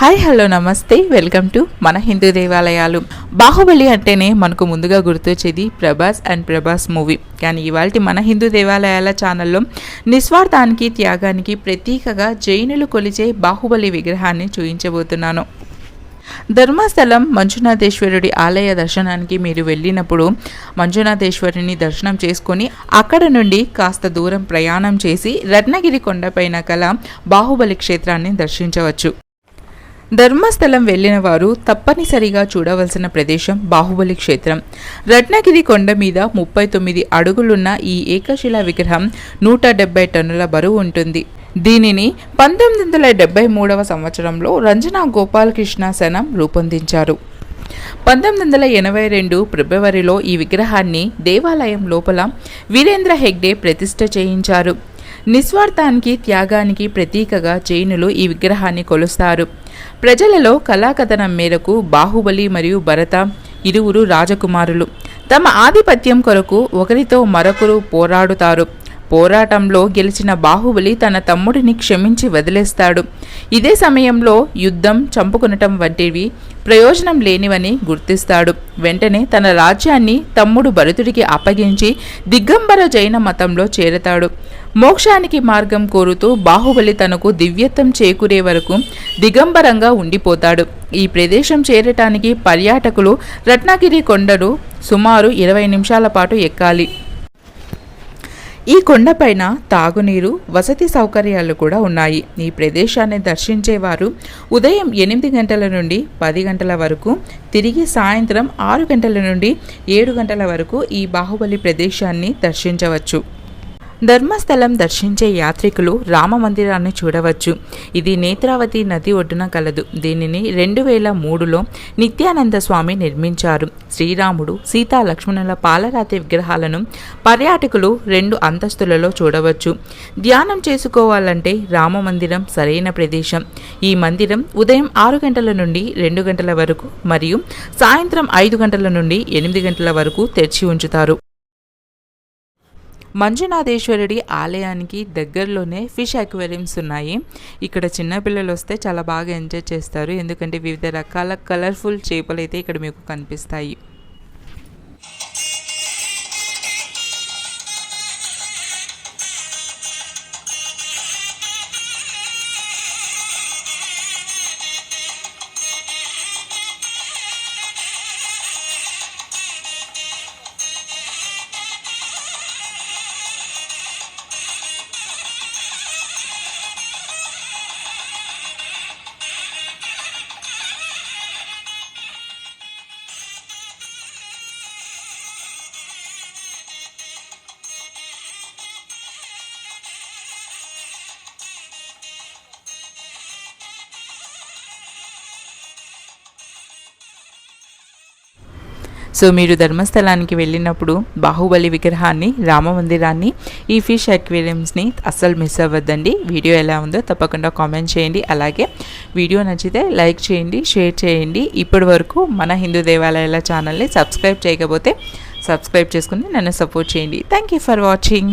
Hi hello నమస్తే. Welcome to మన హిందూ దేవాలయాలు. బాహుబలి అంటేనే మనకు ముందుగా గుర్తొచ్చేది ప్రభాస్ అండ్ ప్రభాస్ మూవీ. కానీ ఇవాళ మన హిందూ దేవాలయాల ఛానల్లో నిస్వార్థానికి త్యాగానికి ప్రతీకగా జైనులు కొలిచే బాహుబలి విగ్రహాన్ని చూపించబోతున్నాను ధర్మస్థలం మంజునాథేశ్వరుడి ఆలయ దర్శనానికి మీరు వెళ్ళినప్పుడు మంజునాథేశ్వరుని దర్శనం చేసుకొని అక్కడ నుండి కాస్త దూరం ప్రయాణం చేసి రత్నగిరి కొండపైన కల బాహుబలి క్షేత్రాన్ని దర్శించవచ్చు. ధర్మస్థలం వెళ్ళిన వారు తప్పనిసరిగా చూడవలసిన ప్రదేశం బాహుబలి క్షేత్రం. రత్నగిరి కొండ మీద ముప్పై తొమ్మిది అడుగులున్న ఈ ఏకశిలా విగ్రహం నూట డెబ్బై టన్నుల బరువు ఉంటుంది. దీనిని పంతొమ్మిది వందల డెబ్బై మూడవ సంవత్సరంలో రంజనా గోపాలకృష్ణ శనం రూపొందించారు. పంతొమ్మిది వందల ఎనభై రెండు ఫిబ్రవరిలో ఈ విగ్రహాన్ని దేవాలయం లోపల వీరేంద్ర హెగ్డే ప్రతిష్ఠ చేయించారు. నిస్వార్థానికి త్యాగానికి ప్రతీకగా జైనులు ఈ విగ్రహాన్ని కొలుస్తారు. ప్రజలలో కళాకథనం మేరకు బాహుబలి మరియు భరత ఇరువురు రాజకుమారులు. తమ ఆధిపత్యం కొరకు ఒకరితో మరొకరు పోరాడుతారు. పోరాటంలో గెలిచిన బాహుబలి తన తమ్ముడిని క్షమించి వదిలేస్తాడు. ఇదే సమయంలో యుద్ధం చంపుకునటం వంటివి ప్రయోజనం లేనివని గుర్తిస్తాడు. వెంటనే తన రాజ్యాన్ని తమ్ముడు భరతుడికి అప్పగించి దిగంబర జైన మతంలో చేరతాడు. మోక్షానికి మార్గం కోరుతూ బాహుబలి తనకు దివ్యత్వం చేకూరే వరకు దిగంబరంగా ఉండిపోతాడు. ఈ ప్రదేశం చేరటానికి పర్యాటకులు రత్నగిరి కొండను సుమారు ఇరవై నిమిషాల పాటు ఎక్కాలి. ఈ కొండపైన తాగునీరు వసతి సౌకర్యాలు కూడా ఉన్నాయి. ఈ ప్రదేశాన్ని దర్శించేవారు ఉదయం ఎనిమిది గంటల నుండి పది గంటల వరకు తిరిగి సాయంత్రం ఆరు గంటల నుండి ఏడు గంటల వరకు ఈ బాహుబలి ప్రదేశాన్ని దర్శించవచ్చు. ధర్మస్థలం దర్శించే యాత్రికులు రామ మందిరాన్ని చూడవచ్చు. ఇది నేత్రావతి నది ఒడ్డున కలదు. దీనిని రెండు వేల మూడులో నిత్యానంద స్వామి నిర్మించారు. శ్రీరాముడు సీతా లక్ష్మణుల పాలరాతి విగ్రహాలను పర్యాటకులు రెండు అంతస్తులలో చూడవచ్చు. ధ్యానం చేసుకోవాలంటే రామ మందిరం సరైన ప్రదేశం. ఈ మందిరం ఉదయం ఆరు గంటల నుండి రెండు గంటల వరకు మరియు సాయంత్రం ఐదు గంటల నుండి ఎనిమిది గంటల వరకు తెరిచి ఉంచుతారు. మంజునాథేశ్వరుడి ఆలయానికి దగ్గరలోనే ఫిష్ అక్వేరియంస్ ఉన్నాయి. ఇక్కడ చిన్నపిల్లలు వస్తే చాలా బాగా ఎంజాయ్ చేస్తారు. ఎందుకంటే వివిధ రకాల కలర్ఫుల్ చేపలు అయితే ఇక్కడ మీకు కనిపిస్తాయి. సో మీరు ధర్మస్థలానికి వెళ్ళినప్పుడు బాహుబలి విగ్రహాన్ని రామ మందిరాన్ని ఈ ఫిష్ అక్వేరియంస్ని అస్సలు మిస్ అవ్వద్దండి. వీడియో ఎలా ఉందో తప్పకుండా కామెంట్ చేయండి. అలాగే వీడియో నచ్చితే లైక్ చేయండి షేర్ చేయండి. ఇప్పటి వరకు మన హిందూ దేవాలయాల ఛానల్ని సబ్స్క్రైబ్ చేయకపోతే సబ్స్క్రైబ్ చేసుకుని నన్ను సపోర్ట్ చేయండి. Thank you for watching.